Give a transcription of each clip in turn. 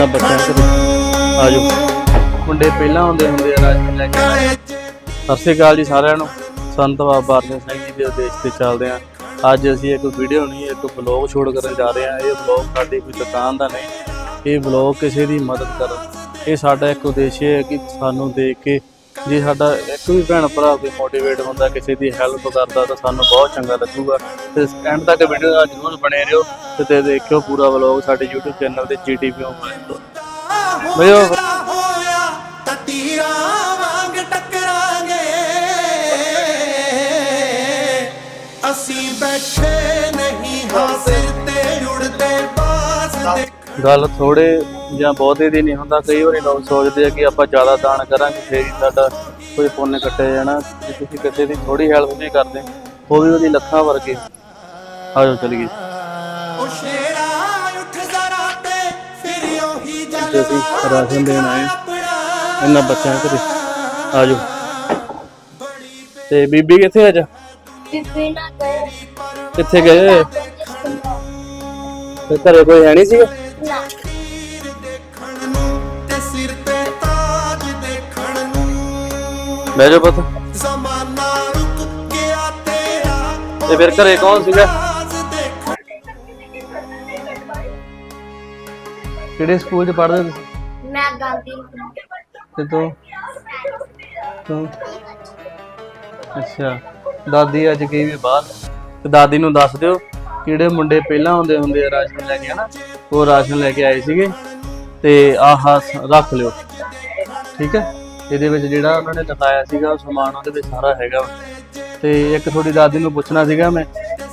ਇਹਨਾਂ ਬੱਚਿਆਂ ਘਰੇ ਆਜੋ। ਮੁੰਡੇ ਪਹਿਲਾਂ ਹੁੰਦੇ ਹੁੰਦੇ ਆ ਰਾਜ ਲੈ ਕੇ। ਸਤਿ ਸ਼੍ਰੀ ਅਕਾਲ ਜੀ ਸਾਰਿਆਂ ਨੂੰ। ਸੰਤ ਬਾਬਾ ਅਰਜਨ ਸਿੰਘ ਜੀ ਦੇ ਉਦੇਸ਼ ਤੇ ਚੱਲਦੇ ਹਾਂ ਅੱਜ ਅਸੀਂ ਇੱਕ ਵੀਡੀਓ ਨਹੀਂ, ਇੱਕ ਬਲੌਗ ਸ਼ੂਟ ਕਰਨ ਜਾ ਰਹੇ ਹਾਂ ਇਹ ਬਲੌਗ ਸਾਡੀ ਕੋਈ ਦੁਕਾਨ ਦਾ ਨਹੀਂ। ਇਹ ਬਲੌਗ ਕਿਸੇ ਦੀ ਮਦਦ ਕਰਨ। ਇਹ ਸਾਡਾ ਇੱਕ ਉਦੇਸ਼ ਹੈ ਕਿ ਸਾਨੂੰ ਦੇਖ ਕੇ ਜੇ ਸਾਡਾ ਇੱਕ ਵੀ ਭੈਣ ਭਰਾ ਕੋਈ ਮੋਟੀਵੇਟ ਹੁੰਦਾ ਕਿਸੇ ਦੀ ਹੈਲਪ ਕਰਦਾ ਤਾਂ ਸਾਨੂੰ ਬਹੁਤ ਚੰਗਾ ਲੱਗੂਗਾ। ਤੇ ਐਂਡ ਤੱਕ ਵੀਡੀਓ ਦਾ ਜ਼ਰੂਰ ਬਣੇ ਰਹੋ ਤੇ ਤੇ ਦੇਖਿਓ ਪੂਰਾ ਬਲੌਗ ਸਾਡੇ YouTube ਚੈਨਲ ਤੇ GTV ਮੋਬਾਈਲ ਤੋਂ। ਬਈ ਉਹ- ਹੋਇਆ ਤਾਂ ਤੀਰਾਂ ਵਾਂਗ ਟਕਰਾਂਗੇ। ਅਸੀਂ ਬੈਠੇ ਨਹੀਂ ਹਾਂ ਸਿਰ ਤੇ ਉੜਦੇ ਬਾਸ ਦੇ ਗੱਲ ਥੋੜੇ ਜਾਂ ਬਹੁਤੇ ਦੀ ਨਹੀਂ ਹੁੰਦਾ ਕਈ ਵਾਰੀ ਲੋਕ ਸੋਚਦੇ ਆ ਕਿ ਆਪਾਂ ਜ਼ਿਆਦਾ ਦਾਨ ਕਰਾਂਗੇ ਫੇਰ ਹੀ ਸਾਡਾ ਕੋਈ ਪੁੰਨ ਕੱਟਿਆ ਜਾਣਾ ਜੇ ਤੁਸੀਂ ਕਿਸੇ ਦੀ ਥੋੜੀ ਹੈਲਪ ਵੀ ਕਰਦੇ ਉਹ ਵੀ ਉਹਦੀ ਲੱਖਾਂ ਵਰਗੇ। ਆਜੋ ਚਲੀਏ। ਉਹ ਸ਼ੇਰਾ ਉੱਠ ਜ਼ਰਾ ਤੇ ਫਿਰ ਉਹੀ ਅੱਜ ਅਸੀਂ ਜਲਵਾ ਰਾਸ਼ਨ ਦੇਣ ਆਏ ਇਹਨਾਂ ਬੱਚਿਆਂ ਘਰੇ। ਆਜੋ। ਤੇ ਬੀਬੀ ਕਿੱਥੇ ਅੱਜ? ਬੀਬੀ ਨਾ ਗਏ। ਕਿੱਥੇ ਗਏ। ਤੇ ਘਰੇ ਕੋਈ ਹੈ ਨਹੀਂ ਸੀਗਾ? ਬਹਿ ਜਾਓ ਪੁੱਤ। ਜ਼ਮਾਨਾ ਰੁਕ ਗਿਆ ਤੇਰਾ ਤੇ ਫਿਰ ਘਰੇ ਕੌਣ ਸੀਗਾ? ਕਿਹੜੇ ਸਕੂਲ 'ਚ ਪੜ੍ਹਦੇ ਤੁਸੀਂ? ਮੈਂ ਗਾਂਧੀ। ਤੇ ਤੂੰ? ਤੂੰ? ਅੱਛਾ। ਦਾਦੀ ਅੱਜ ਗਈ ਵੀ ਬਾਹਰ। ਤੇ ਦਾਦੀ ਨੂੰ ਦੱਸ ਦਿਓ ਕਿਹੜੇ ਮੁੰਡੇ ਪਹਿਲਾਂ ਆਉਂਦੇ ਹੁੰਦੇ ਆ ਰਾਸ਼ਨ ਲੈ ਕੇ ਹਨਾ? ਉਹ ਰਾਸ਼ਨ ਲੈ ਕੇ ਆਏ ਸੀਗੇ। ਤੇ ਆਹ ਰੱਖ ਲਿਓ। ਠੀਕ ਹੈ? ਇਹਦੇ ਵਿੱਚ ਜਿਹੜਾ ਉਹਨਾਂ ਨੇ ਦਿਖਾਇਆ ਸੀਗਾ ਉਹ ਸਮਾਨ ਉਹਦੇ ਵਿੱਚ ਸਾਰਾ ਹੈਗਾ। ਤੇ ਇੱਕ ਤੁਹਾਡੀ ਦਾਦੀ ਨੂੰ ਪੁੱਛਣਾ ਸੀਗਾ ਮੈਂ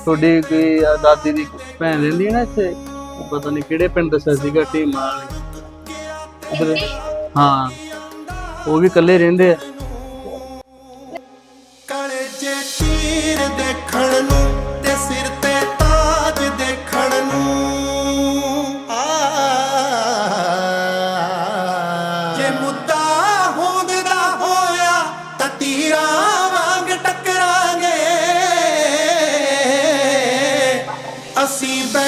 ਤੁਹਾਡੀ ਕੋਈ ਦਾਦੀ ਦੀ ਭੈਣ ਰਹਿੰਦੀ ਹੈ ਨਾ ਇੱਥੇ? ਪਤਾ ਨਹੀਂ ਕਿਹੜੇ ਪਿੰਡ ਦੱਸਿਆ ਸੀਗਾ ਢੀਮਾ ਵਾਲੀ। ਹਾਂ ਉਹ ਵੀ ਇਕੱਲੇ ਰਹਿੰਦੇ ਆ।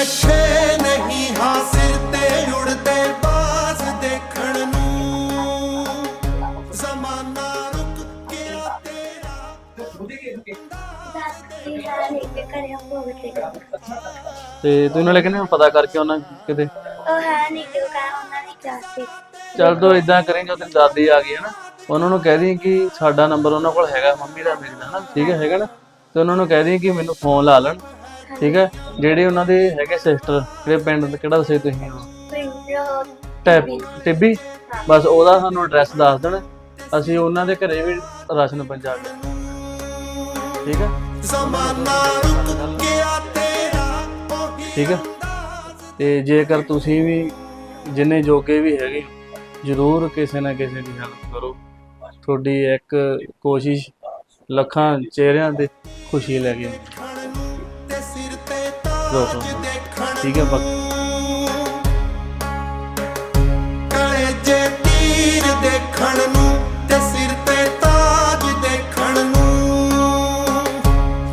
ਬੈਠੇ ਨਹੀਂ ਹਾਂ ਸਿਰ ਤੇ ਉੜਦੇ ਬਾਸ ਦੇਖਣ ਨੂੰ। ਜ਼ਮਾਨਾ ਰੁਕ ਗਿਆ ਤੇਰਾ। ਦਾਦੀ ਹੈ ਨਹੀਂ ਤੇ ਨਾਲੇ ਕਹਿੰਦੇ ਪਤਾ ਕਰਕੇ ਉਹਨਾਂ ਕਿਤੇ? ਉਹ ਹੈ ਨਹੀਂ ਕਿ ਉਹ ਕਹਿ ਉਹਨਾਂ ਦੀ ਚਾਹਤੀ ਚੱਲ ਤੂੰ ਇਦਾਂ ਕਰੀਂ ਜਦੋਂ ਤੇਰੀ ਦਾਦੀ ਆ ਗਈ ਹੈ ਨਾ ਉਹਨਾਂ ਨੂੰ ਕਹਿ ਦੀ ਕਿ ਸਾਡਾ ਨੰਬਰ ਉਹਨਾਂ ਕੋਲ ਹੈਗਾ ਮੰਮੀ ਦਾ ਮੇਰੇ ਦਾ ਨਾ ਠੀਕ ਹੈ ਹੈਗਾ ਨਾ? ਤੇ ਉਹਨਾਂ ਨੂੰ ਕਹਿ ਦੀ ਕਿ ਮੈਨੂੰ ਫੋਨ ਲਾ ਲੈਣ। ਠੀਕ ਹੈ? ਜਿਹੜੇ ਉਹਨਾਂ ਦੇ ਹੈਗੇ ਸਿਸਟਰ ਕਿਹੜੇ ਪਿੰਡ ਦਾ ਕਿਹੜਾ ਦੱਸੇ ਤੁਸੀਂ? ਟੈਪ ਟਿੱਬੀ? ਬਸ ਉਹਦਾ ਸਾਨੂੰ ਐਡਰੈਸ ਦੱਸ ਦੇਣ। ਅਸੀਂ ਉਹਨਾਂ ਦੇ ਘਰੇ ਵੀ ਰਾਸ਼ਨ ਪਹੁੰਚਾ ਦਿਆਂਗੇ ਠੀਕ ਹੈ? ਜ਼ਮਾਨਾ ਰੁਕ ਗਿਆ ਤੇਰਾ ਉਹੀ ਠੀਕ ਹੈ? ਤੇ ਜੇਕਰ ਤੁਸੀਂ ਵੀ ਜਿੰਨੇ ਜੋਗੇ ਵੀ ਹੈਗੇ ਜਰੂਰ ਕਿਸੇ ਨਾ ਕਿਸੇ ਦੀ ਹੈਲਪ ਕਰੋ। ਤੁਹਾਡੀ ਇੱਕ ਕੋਸ਼ਿਸ਼ ਲੱਖਾਂ ਚਿਹਰਿਆਂ ਤੇ ਖੁਸ਼ੀ ਲੈ ਕੇ ਆਉਂਦੀ। ਤੇ ਸਿਰ ਤੇ ਰੋ ਤਾਜ ਰੋ। ਦੇਖਣ ਠੀਕ ਹੈ ਬਾਕੀ ਕਾਲੇ ਜੇ ਤੀਰ ਦੇਖਣ ਨੂੰ ਤੇ ਸਿਰ ਤੇ ਤਾਜ ਦੇਖਣ ਨੂੰ।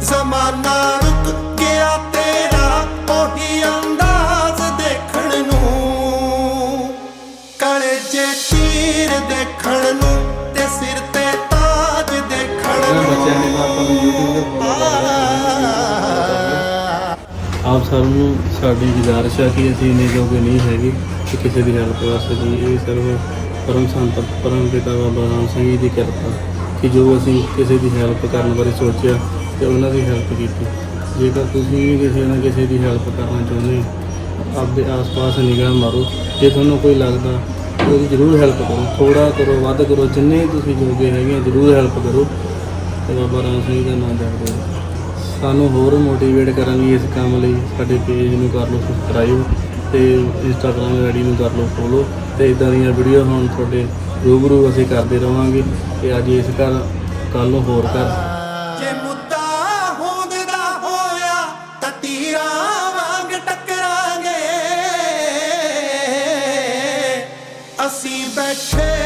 ਜ਼ਮਾਨਾ ਰੁਕ ਗਿਆ ਤੇਰਾ ਉਹੀ ਅੰਦਾਜ਼ ਦੇਖਣ ਨੂੰ। ਕਾਲੇ ਜੇ ਤੀਰ ਦੇਖਣ ਨੂੰ ਤੇ ਸਿਰ ਤੇ ਤਾਜ ਦੇਖਣ ਨੂੰ। ਆਪ ਸਭ ਨੂੰ ਸਾਡੀ ਗੁਜ਼ਾਰਿਸ਼ ਹੈ ਕਿ ਅਸੀਂ ਇੰਨੇ ਜੋਗੇ ਨਹੀਂ ਹੈਗੇ ਕਿ ਕਿਸੇ ਦੀ ਹੈਲਪ ਕਰ ਸਕੀਏ। ਇਹ ਸਿਰਫ ਪਰਮ ਸੰਤ ਪਰਮ ਪਿਤਾ ਬਾਬਾ ਰਾਮ ਸਿੰਘ ਜੀ ਦੀ ਕਿਰਪਾ ਕਿ ਜੋ ਅਸੀਂ ਕਿਸੇ ਦੀ ਹੈਲਪ ਕਰਨ ਬਾਰੇ ਸੋਚਿਆ ਤੇ ਉਹਨਾਂ ਦੀ ਹੈਲਪ ਕੀਤੀ। ਜੇਕਰ ਤੁਸੀਂ ਵੀ ਕਿਸੇ ਨਾ ਕਿਸੇ ਦੀ ਹੈਲਪ ਕਰਨਾ ਚਾਹੁੰਦੇ ਹੋ ਆਪਦੇ ਆਸ-ਪਾਸ ਨਿਗਾਹ ਮਾਰੋ। ਜੇ ਤੁਹਾਨੂੰ ਕੋਈ ਲੱਗਦਾ ਤਾਂ ਉਹਦੀ ਜ਼ਰੂਰ ਹੈਲਪ ਕਰੋ ਥੋੜਾ ਕਰੋ ਵੱਧ ਕਰੋ ਜਿੰਨੇ ਤੁਸੀਂ ਜੋਗੇ ਹੈਗੇ ਆ, ਜ਼ਰੂਰ ਹੈਲਪ ਕਰੋ। ਤੇ ਬਾਬਾ ਰਾਮ ਸਿੰਘ ਦਾ ਨਾਮ ਜਪਦੇ ਰਹੋ ਸਾਨੂੰ ਹੋਰ ਮੋਟੀਵੇਟ ਕਰਨ ਲਈ ਇਸ ਕੰਮ ਲਈ ਸਾਡੇ ਪੇਜ ਨੂੰ ਕਰ ਲਓ ਸਬਸਕ੍ਰਾਈਬ ਤੇ ਇੰਸਟਾਗ੍ਰam ਆਈਡੀ ਨੂੰ ਕਰ ਲਓ ਫੋਲੋ ਤੇ ਇਦਾਂ ਦੀਆਂ ਵੀਡੀਓ ਹੁਣ ਤੁਹਾਡੇ ਰੂਬਰੂ ਅਸੀਂ ਕਰਦੇ ਰਵਾਂਗੇ ਤੇ ਅੱਜ ਇਸ ਘਰ ਕੱਲ ਨੂੰ ਹੋਰ ਘਰ। ਅਸੀਂ ਬੈਠੇ